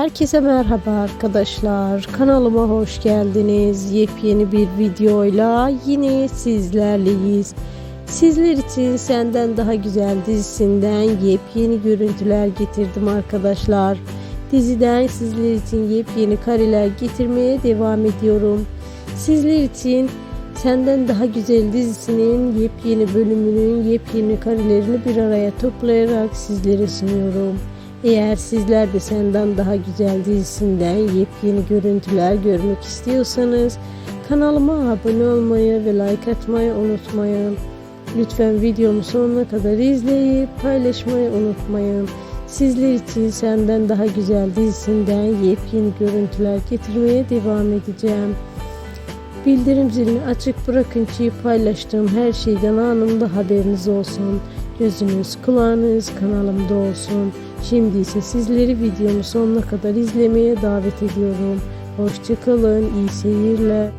Herkese merhaba arkadaşlar. Kanalıma hoş geldiniz. Yepyeni bir videoyla yine sizlerleyiz. Sizler için Senden Daha Güzel dizisinden yepyeni görüntüler getirdim arkadaşlar. Diziden sizler için yepyeni kareler getirmeye devam ediyorum. Sizler için Senden Daha Güzel dizisinin yepyeni bölümünün yepyeni karelerini bir araya toplayarak sizlere sunuyorum. Eğer sizler de Senden Daha Güzel dizisinden yepyeni görüntüler görmek istiyorsanız kanalıma abone olmayı ve like atmayı unutmayın. Lütfen videomu sonuna kadar izleyip paylaşmayı unutmayın. Sizler için Senden Daha Güzel dizisinden yepyeni görüntüler getirmeye devam edeceğim. Bildirim zilini açık bırakın ki paylaştığım her şeyden anında haberiniz olsun. Gözünüz, kulağınız kanalımda olsun. Şimdi ise sizleri videomu sonuna kadar izlemeye davet ediyorum. Hoşçakalın, iyi seyirler.